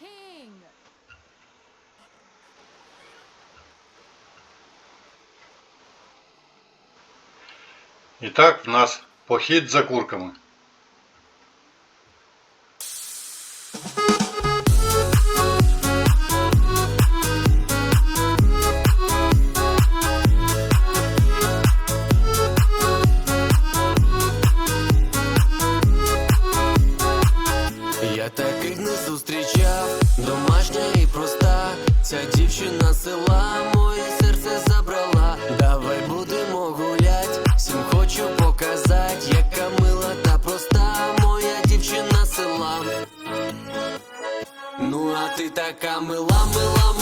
king. І так в нас похід за курками. Села моє серце забрала. Давай будемо гулять, всім хочу показать, яка мила та проста, моя дівчина села. Ну а ти така мила, мила,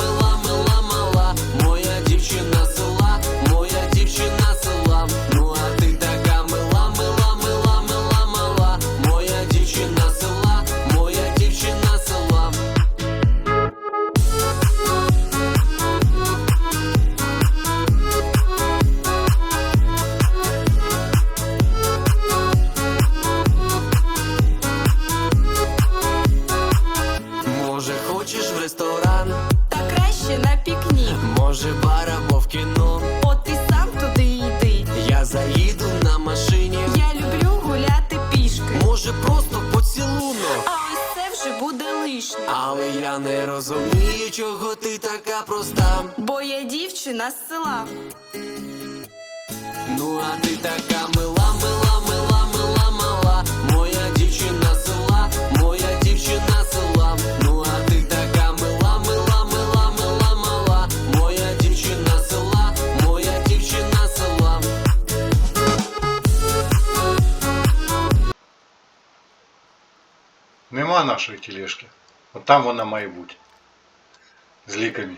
хочеш в ресторан, Та краще на пікнік. може бар або в кіно. От ти сам туди йди. Я заїду на машині, Я люблю гуляти пішки. може просто поцілунок. А ось це вже буде лишнє. Але я не розумію, чого ти така проста. Бо я дівчина з села. Ну а ти така мила, мила, мила, нашої тележки. От там вона має бути. З ліками.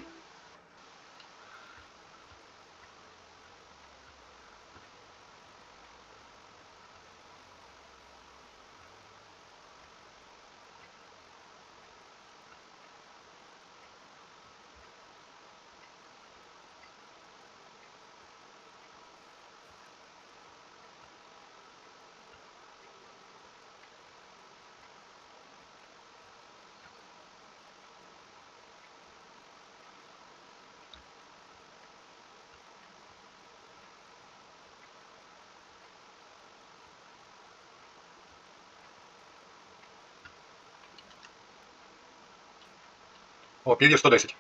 О, пір'їв 110.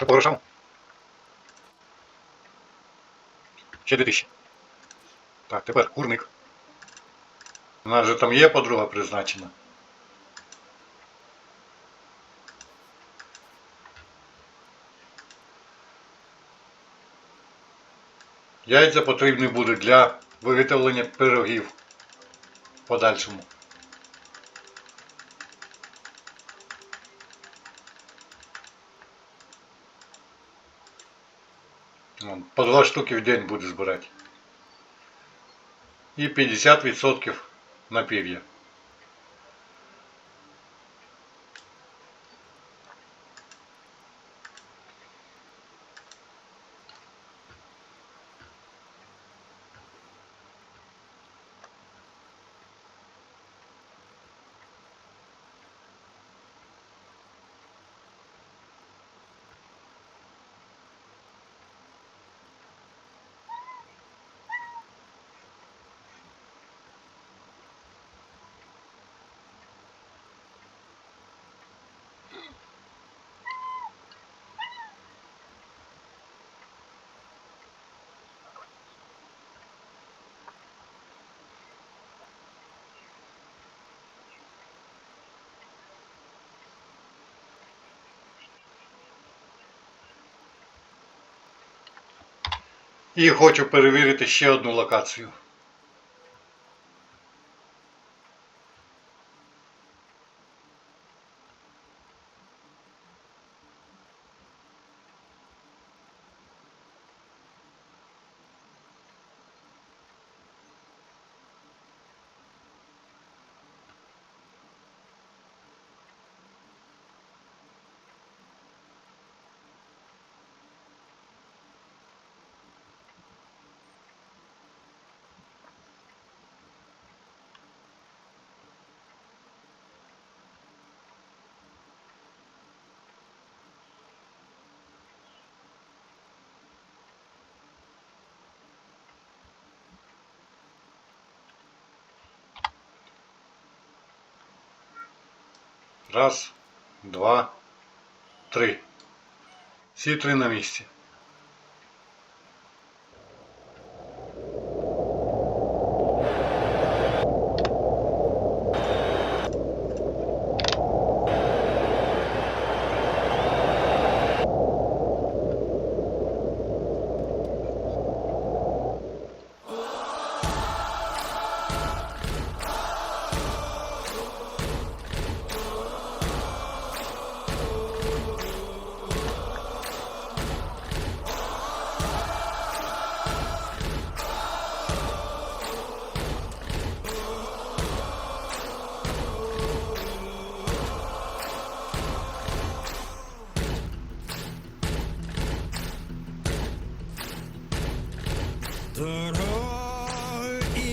Що по грошам? Ще 2000. Так, тепер курник. У нас же там є подруга призначена. Яйця потрібні будуть для виготовлення пирогів в подальшому. По два штуки в день буду збирати. І 50% на пір'я. І хочу перевірити ще одну локацію. Раз, два, три. Всі три на місці.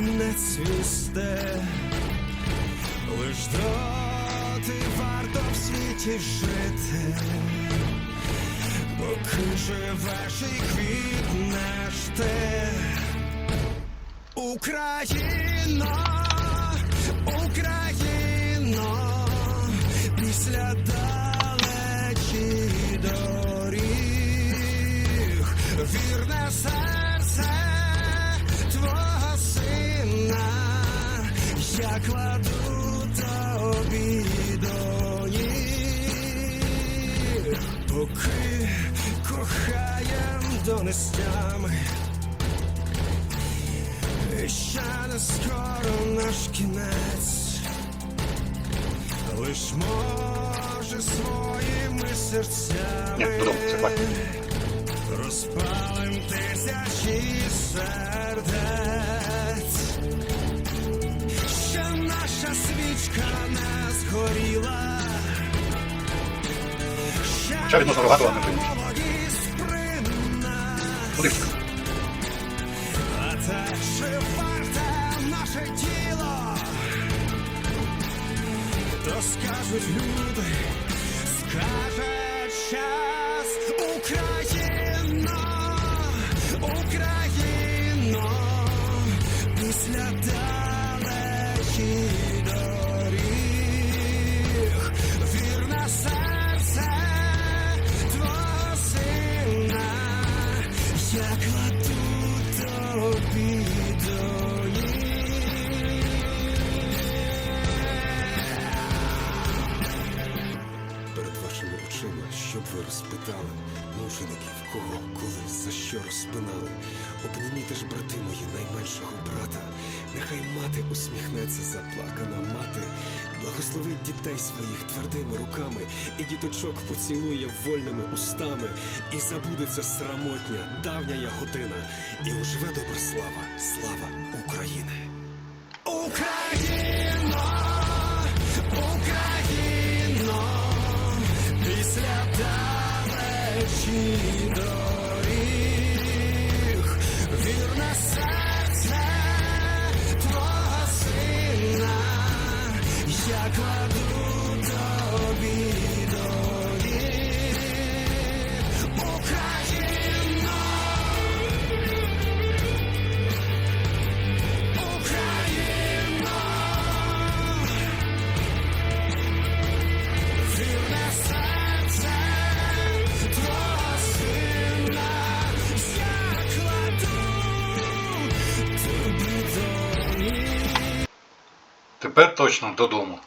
Не цвісти, лиш доти варто в світі жити, поки живеш і квітнеш ти. Україно, Україно, після далечі доріг, вірне серце я кладу тобі до ніг, поки кохаєм до нестями. І ще не скоро наш кінець, лиш може своїми серцями хватить. розпалим тисячі сердець, ще наша свічка не згоріла. Ще відносно рогатого не приймеш. Куди? А те, чи варте наше тіло, то скажуть люди, скаже час Україно, Україно, після далечі доріг, заплакана мати, благословить дітей своїх твердими руками, і діточок поцілує вольними устами, і забудеться срамотня, давня година, і оживе добра слава, слава України. Україно, Україно, після далечі доріг, Тепер точно додому.